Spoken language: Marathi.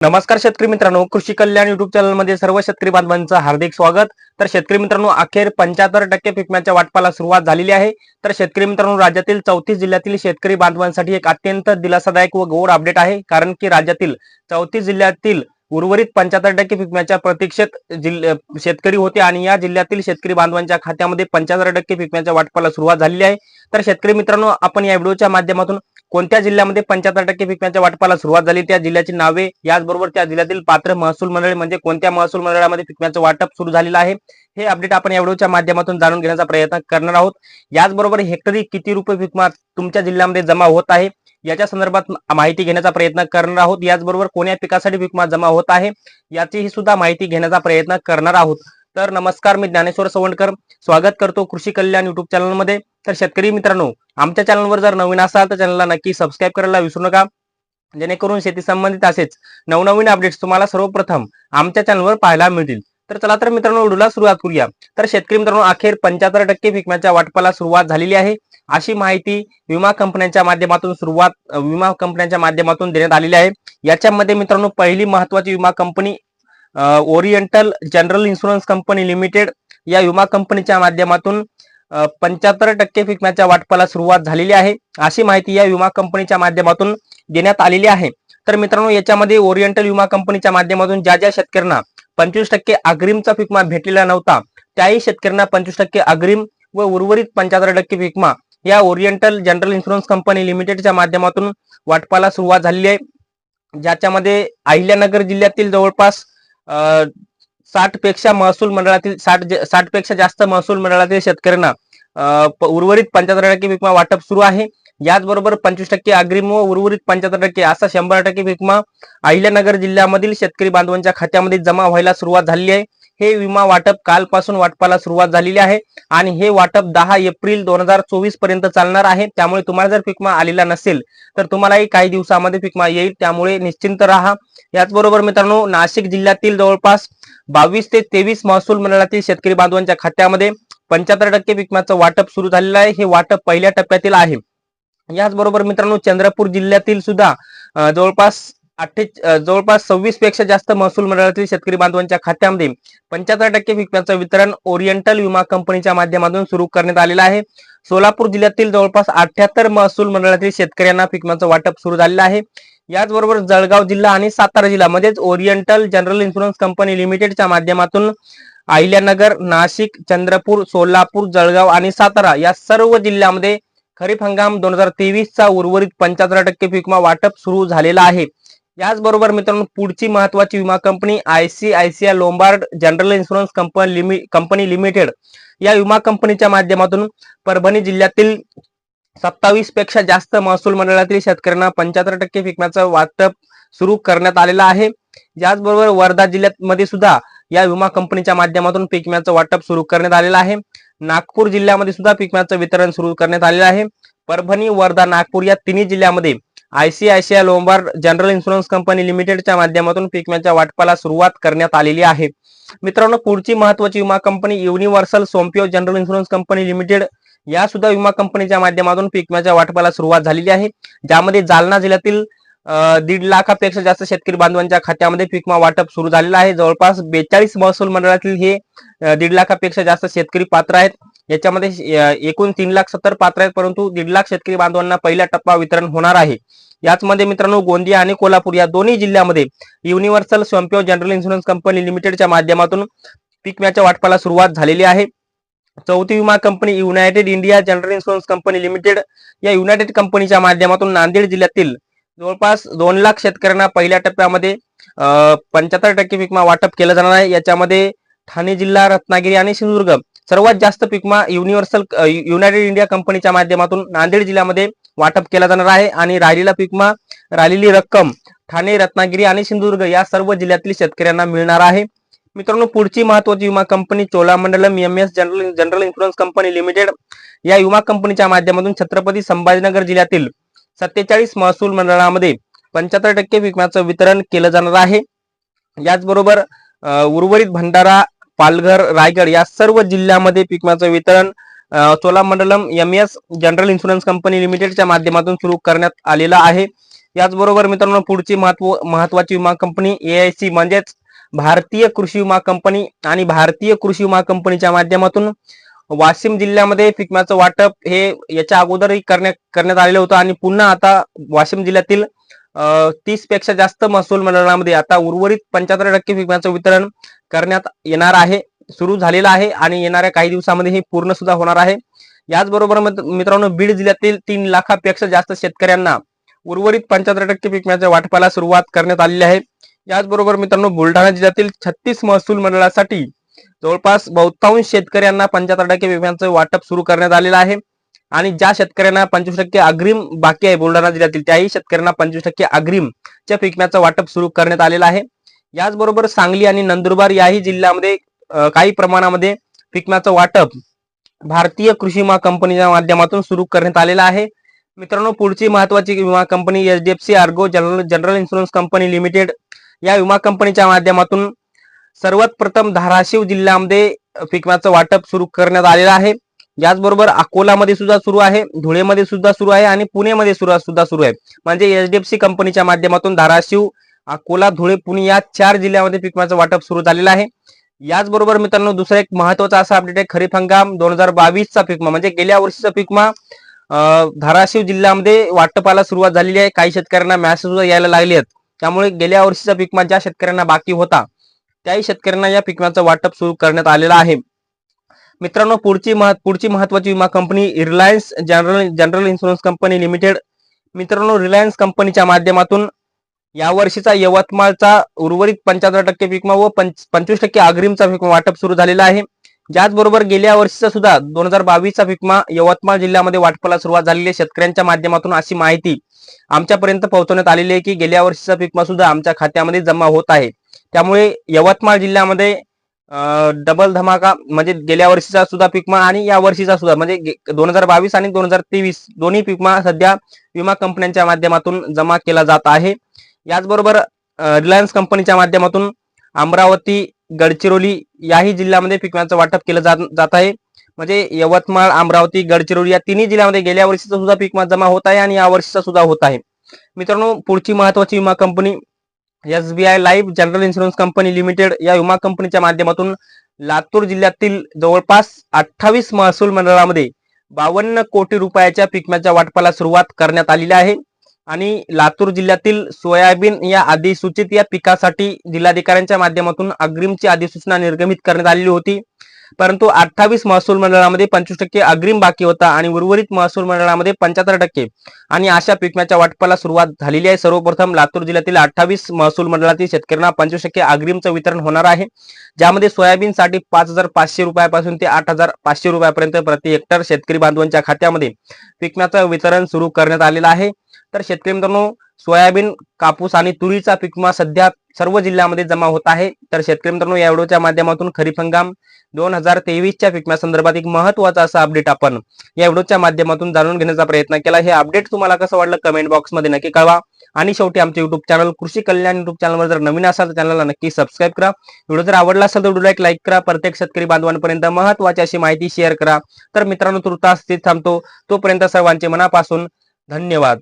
नमस्कार शेतकरी मित्रांनो कृषी कल्याण युट्यूब चॅनलमध्ये सर्व शेतकरी बांधवांचं हार्दिक स्वागत. तर शेतकरी मित्रांनो अखेर पंच्याहत्तर टक्के पिकम्याच्या वाटपाला सुरुवात झालेली आहे. तर शेतकरी मित्रांनो राज्यातील चौतीस जिल्ह्यातील शेतकरी बांधवांसाठी एक अत्यंत दिलासादायक व गोड अपडेट आहे. कारण की राज्यातील चौतीस जिल्ह्यातील उर्वरित पंच्याहत्तर टक्के पिकम्याच्या प्रतीक्षेत जिल्ह शेतकरी होते आणि या जिल्ह्यातील शेतकरी बांधवांच्या खात्यामध्ये पंच्याहत्तर टक्के पिकम्याच्या वाटपाला सुरुवात झालेली आहे. तर शेतकरी मित्रांनो आपण या व्हिडिओच्या माध्यमातून कोणत्या जिल्ह्यामध्ये पंच्याहत्तर टक्के पिकांच्या वाटपाला सुरुवात झाली? त्या जिल्ह्याची नावे याचबरोबर त्या जिल्ह्यातील पात्र महसूल मंडळ म्हणजे कोणत्या महसूल मंडळामध्ये पिकांचं वाटप सुरू झालेलं आहे? हे अपडेट आपण या व्हिडिओच्या माध्यमातून जाणून घेण्याचा प्रयत्न करणार आहोत. याचबरोबर हेक्टरी किती रुपये पिकमा तुमच्या जिल्ह्यामध्ये जमा होत आहे? याच्या संदर्भात माहिती घेण्याचा प्रयत्न करणार आहोत. याचबरोबर कोण्या पिकासाठी पिकमा जमा होत आहे? याचीही सुद्धा माहिती घेण्याचा प्रयत्न करणार आहोत. तर नमस्कार मी ज्ञानेश्वर सवंडकर. स्वागत करतो कृषी कल्याण युट्यूब चॅनलमध्ये तर शेतकरी मित्रांनो आमच्या चॅनलवर जर नवीन असाल तर चॅनलला नक्की सबस्क्राईब करायला विसरू नका. जेणेकरून शेती संबंधित असेच नवनवीन अपडेट्स तुम्हाला सर्वप्रथम आमच्या चॅनलवर पाहायला मिळतील. तर चला तर मित्रांनो व्हिडिओला सुरुवात करूया. तर शेतकरी मित्रांनो अखेर पंच्याहत्तर टक्के पिकम्याच्या वाटपाला सुरुवात झालेली आहे. अशी माहिती विमा कंपन्यांच्या माध्यमातून सुरुवात विमा कंपन्यांच्या माध्यमातून देण्यात आलेली आहे. याच्यामध्ये मित्रांनो पहिली महत्वाची विमा company oriental general insurance company limited या विमा कंपनीच्या माध्यमातून पंच्याहत्तर टक्के पिकम्याच्या वाटपाला सुरुवात झालेली आहे. अशी माहिती या विमा कंपनीच्या माध्यमातून देण्यात आलेली आहे. तर मित्रांनो याच्यामध्ये ओरिएंटल विमा कंपनीच्या माध्यमातून ज्या ज्या शेतकऱ्यांना पंचवीस टक्के अग्रिमचा पिकमा भेटलेला नव्हता त्याही शेतकऱ्यांना पंचवीस टक्के अग्रिम व उर्वरित पंच्याहत्तर टक्के पिकमा या ओरिएंटल जनरल इन्शुरन्स कंपनी लिमिटेडच्या माध्यमातून वाटपाला सुरुवात झालेली आहे. ज्याच्यामध्ये अहिल्यानगर जिल्ह्यातील जवळपास साठपेक्षा महसूल मंडळातील साठ साठपेक्षा जास्त महसूल मंडळातील शेतकऱ्यांना उर्वरित पंच्याहत्तर टक्के विकमा वाटप सुरू आहे. याचबरोबर पंचवीस टक्के अग्रिम व उर्वरित पंच्याहत्तर टक्के असा शंभर टक्के विकमा अहिल्यानगर जिल्ह्यामधील शेतकरी बांधवांच्या खात्यामध्ये जमा व्हायला सुरुवात झाली आहे. हे विमा वाटप कालपासून वाटपाला सुरुवात झालेली आहे आणि हे वाटप दहा एप्रिल दोन हजार चोवीसपर्यंत चालणार आहे. त्यामुळे तुम्हाला जर पिकमा आलेला नसेल तर तुम्हालाही काही दिवसामध्ये पिकमा येईल. त्यामुळे निश्चिंत राहा. याचबरोबर मित्रांनो नाशिक जिल्ह्यातील जवळपास बावीस ते तेवीस महसूल मंडळातील शेतकरी बांधवांच्या खात्यामध्ये पंच्याहत्तर टक्के पिकमाचं वाटप सुरू झालेलं आहे. हे वाटप पहिल्या टप्प्यातील आहे. याचबरोबर मित्रांनो चंद्रपूर जिल्ह्यातील सुद्धा जवळपास अठ्ठे जवळपास सव्वीसपेक्षा जास्त महसूल मंडळातील शेतकरी बांधवांच्या खात्यामध्ये पंच्याहत्तर टक्के पिकांचं वितरण ओरिएंटल विमा कंपनीच्या माध्यमातून सुरू करण्यात आलेलं आहे. सोलापूर जिल्ह्यातील जवळपास अठ्याहत्तर महसूल मंडळातील शेतकऱ्यांना पिकम्याचं वाटप सुरू झालेलं आहे. याचबरोबर जळगाव जिल्हा आणि सातारा जिल्हा म्हणजेच ओरिएंटल जनरल इन्शुरन्स कंपनी लिमिटेडच्या माध्यमातून अहिल्यानगर नाशिक चंद्रपूर सोलापूर जळगाव आणि सातारा या सर्व जिल्ह्यामध्ये खरीप हंगाम दोन हजार तेवीस चा उर्वरित पंच्याहत्तर टक्के पिकमा वाटप सुरू झालेला आहे. याचबरोबर मित्रांनो पुढची महत्वाची विमा company ICICI Lombard general insurance company लिमि company limited या विमा कंपनीच्या माध्यमातून परभणी जिल्ह्यातील सत्तावीसपेक्षा जास्त महसूल मंडळातील शेतकऱ्यांना पंच्याहत्तर टक्के पिकम्याचं वाटप सुरू करण्यात आलेलं आहे. याचबरोबर वर्धा जिल्ह्यामध्ये सुद्धा या विमा कंपनीच्या माध्यमातून पिकम्याचं वाटप सुरू करण्यात आलेलं आहे. नागपूर जिल्ह्यामध्ये सुद्धा पिकम्याचं वितरण सुरू करण्यात आलेलं आहे. परभणी वर्धा नागपूर या तिन्ही जिल्ह्यामध्ये ICICI Lombard general insurance company लिमिटेडच्या माध्यमातून पिकम्याच्या वाटपाला सुरुवात करण्यात आलेली आहे. मित्रांनो पुढची महत्वाची विमा company universal Sompo general insurance company limited या सुद्धा विमा कंपनीच्या माध्यमातून पिकम्याच्या वाटपाला सुरुवात झालेली आहे. ज्यामध्ये जालना जिल्ह्यातील दीड लाखापेक्षा जास्त शेतकरी बांधवांच्या खात्यामध्ये पिकमा वाटप सुरू झालेलं आहे. जवळपास बेचाळीस महसूल मंडळातील हे दीड लाखापेक्षा जास्त शेतकरी पात्र आहेत. याच्यामध्ये एकूण तीन लाख सत्तर पात्र आहेत परंतु दीड लाख शेतकरी बांधवांना पहिला टप्पा वितरण होणार आहे. याचमध्ये मित्रांनो गोंदिया आणि कोल्हापूर या दोन्ही जिल्ह्यामध्ये युनिव्हर्सल स्वयंपेव जनरल इन्शुरन्स कंपनी लिमिटेडच्या माध्यमातून पिकम्याच्या वाटपाला सुरुवात झालेली आहे. चौथी विमा company united India general insurance company limited या युनायटेड कंपनीच्या माध्यमातून नांदेड जिल्ह्यातील जवळपास दोन लाख शेतकऱ्यांना पहिल्या टप्प्यामध्ये पंच्याहत्तर टक्के विमा वाटप केलं जाणार आहे. याच्यामध्ये ठाणे जिल्हा रत्नागिरी आणि सिंधुदुर्ग सर्वात जास्त पिकमा युनिव्हर्सल युनायटेड इंडिया कंपनीच्या माध्यमातून नांदेड जिल्ह्यामध्ये वाटप केला जाणार आहे. आणि राहिलेला पिकमा राहिलेली रक्कम ठाणे रत्नागिरी आणि सिंधुदुर्ग या सर्व जिल्ह्यातील शेतकऱ्यांना मिळणार आहे. मित्रांनो पुढची महत्वाची विमा company Cholamandalam M S general general insurance company limited या विमा कंपनीच्या माध्यमातून छत्रपती संभाजीनगर जिल्ह्यातील सत्तेचाळीस महसूल मंडळामध्ये पंच्याहत्तर टक्के विम्याचं वितरण केलं जाणार आहे. याचबरोबर उर्वरित भंडारा पालघर रायगड या सर्व जिल्ह्यामध्ये पिकम्याचं वितरण Cholamandalam M S general insurance company लिमिटेडच्या माध्यमातून सुरू करण्यात आलेलं आहे. याचबरोबर मित्रांनो पुढची महत्त्व महत्वाची विमा कंपनी एआयसी म्हणजेच भारतीय कृषी विमा कंपनी आणि भारतीय कृषी विमा कंपनीच्या माध्यमातून वाशिम जिल्ह्यामध्ये पिकम्याचं वाटप हे याच्या अगोदरही करण्यात करण्यात आलेलं होतं आणि पुन्हा आता वाशिम जिल्ह्यातील तीसपेक्षा जास्त महसूल मंडळामध्ये आता उर्वरित पंच्याहत्तर टक्के विम्याचं वितरण करण्यात येणार आहे सुरू झालेलं आहे आणि येणाऱ्या काही दिवसामध्ये हे पूर्ण सुद्धा होणार आहे. याचबरोबर मित्रांनो बीड जिल्ह्यातील तीन लाखापेक्षा जास्त शेतकऱ्यांना उर्वरित पंच्याहत्तर टक्के पिकम्याच्या वाटपाला सुरुवात करण्यात आलेली आहे. याचबरोबर मित्रांनो बुलढाणा जिल्ह्यातील छत्तीस महसूल मंडळासाठी जवळपास बहुतांश शेतकऱ्यांना पंच्याहत्तर टक्के विम्याचं वाटप सुरू करण्यात आलेलं आहे. आणि ज्या शेतकऱ्यांना पंचवीस टक्के अग्रिम बाकी आहे बुलढाणा जिल्ह्यातील त्याही शेतकऱ्यांना पंचवीस टक्के अग्रिमच्या पिकम्याचं वाटप सुरू करण्यात आलेलं आहे. याचबरोबर सांगली आणि नंदुरबार याही जिल्ह्यामध्ये काही प्रमाणामध्ये पिकम्याचं वाटप भारतीय कृषी विमा कंपनीच्या माध्यमातून सुरू करण्यात आलेलं आहे. मित्रांनो पुढची महत्वाची विमा company H D F C ERGO general general insurance company limited या विमा कंपनीच्या माध्यमातून सर्वात प्रथम धाराशिव जिल्ह्यामध्ये पिकम्याचं वाटप सुरू करण्यात आलेलं आहे. याचबरोबर अकोलामध्ये सुद्धा सुरू आहे धुळेमध्ये सुद्धा सुरू आहे आणि पुणेमध्ये सुद्धा सुद्धा सुरू आहे. म्हणजे एच डी एफ सी कंपनीच्या माध्यमातून धाराशिव अकोला धुळे पुणे या चार जिल्ह्यामध्ये पिकम्याचं वाटप सुरू झालेलं आहे. याचबरोबर मित्रांनो दुसरा एक महत्त्वाचा असा अपडेट आहे खरीप हंगाम दोन हजार बावीसचा पिकमा. म्हणजे गेल्या वर्षीचा पिकमा अं, धाराशिव जिल्ह्यामध्ये वाटपाला सुरुवात झालेली आहे. काही शेतकऱ्यांना मॅसेज सुद्धा यायला लागले आहेत. त्यामुळे गेल्या वर्षीचा पिकमा ज्या शेतकऱ्यांना बाकी होता त्याही शेतकऱ्यांना या पिकमाचं वाटप सुरू करण्यात आलेलं आहे. मित्रांनो पुढची मह- पुढची महत्वाची विमा company Reliance general general insurance company limited मित्रांनो रिलायन्स कंपनीच्या माध्यमातून या वर्षीचा यवतमाळचा उर्वरित पंच्याहत्तर टक्के विकमा व पंच- पंचवीस टक्के अग्रिमचा विकमा वाटप सुरू झालेला आहे. ज्याचबरोबर गेल्या वर्षीचा सुद्धा दोन हजार बावीसचा विकमा यवतमाळ जिल्ह्यामध्ये वाटपाला सुरुवात झालेली आहे. शेतकऱ्यांच्या माध्यमातून अशी माहिती आमच्यापर्यंत पोहोचवण्यात आलेली आहे की गेल्या वर्षीचा विकमा सुद्धा आमच्या खात्यामध्ये जमा होत आहे. त्यामुळे यवतमाळ जिल्ह्यामध्ये डबल धमाका म्हणजे गेल्या वर्षीचा सुद्धा पिकमा आणि या वर्षीचा सुद्धा म्हणजे दोन हजार बावीस आणि दोन हजार तेवीस दोन्ही पिकमा सध्या विमा कंपन्यांच्या माध्यमातून जमा केला जात आहे. याचबरोबर रिलायन्स कंपनीच्या माध्यमातून अमरावती गडचिरोली याही जिल्ह्यामध्ये पिकम्याचं वाटप केलं जात जात आहे. म्हणजे यवतमाळ अमरावती गडचिरोली या तिन्ही जिल्ह्यामध्ये गेल्या वर्षीचा सुद्धा पिकमा जमा होत आहे आणि या वर्षीचा सुद्धा होत आहे. मित्रांनो पुढची महत्वाची विमा company SBI life general insurance company limited या विमा कंपनीच्या माध्यमातून लातूर जिल्ह्यातील जवळपास अठ्ठावीस महसूल मंडळामध्ये बावन्न कोटी रुपयाच्या पिकम्याच्या वाटपाला सुरुवात करण्यात आलेली आहे. आणि लातूर जिल्ह्यातील सोयाबीन या अधिसूचित या पिकासाठी जिल्हाधिकाऱ्यांच्या माध्यमातून अग्रिमची अधिसूचना निर्गमित करण्यात आलेली होती. परंतु अठ्ठावीस महसूल मंडळामध्ये पंचवीस टक्के अग्रिम बाकी होता आणि उर्वरित महसूल मंडळामध्ये पंच्याहत्तर टक्के. आणि अशा पिकम्याच्या वाटपाला सुरुवात झालेली आहे. सर्वप्रथम लातूर जिल्ह्यातील अठ्ठावीस महसूल मंडळातील शेतकऱ्यांना पंचवीस टक्के अग्रिमचं वितरण होणार आहे. ज्यामध्ये सोयाबीनसाठी पाच हजार पाचशे रुपयापासून ते आठ हजार पाचशे रुपयापर्यंत प्रति हेक्टर शेतकरी बांधवांच्या खात्यामध्ये पिकम्याचं वितरण सुरू करण्यात आलेलं आहे. तर शेतकरी मित्रांनो सोयाबीन कापूस आणि तुरीचा पिकमा सध्या सर्व जिल्ह्यामध्ये जमा होत आहे. तर शेतकरी मित्रांनो या व्हिडिओच्या माध्यमातून खरीप हंगाम दोन हजार तेवीसच्या पिकम्या संदर्भात एक महत्त्वाचा असा अपडेट आपण या व्हिडिओच्या माध्यमातून जाणून घेण्याचा प्रयत्न केला. हे अपडेट तुम्हाला कसं वाटलं कमेंट बॉक्समध्ये नक्की कळवा. आणि शेवटी आमचे युट्यूब चॅनल कृषी कल्याण युट्यूब चॅनलवर जर नवीन असाल तर चॅनलला नक्की सबस्क्राईब करा. व्हिडिओ जर आवडला असेल तर व्हिडिओला एक लाईक करा. प्रत्येक शेतकरी बांधवांपर्यंत महत्वाची अशी माहिती शेअर करा. तर मित्रांनो तुर्तास थांबतो. तोपर्यंत सर्वांचे मनापासून धन्यवाद.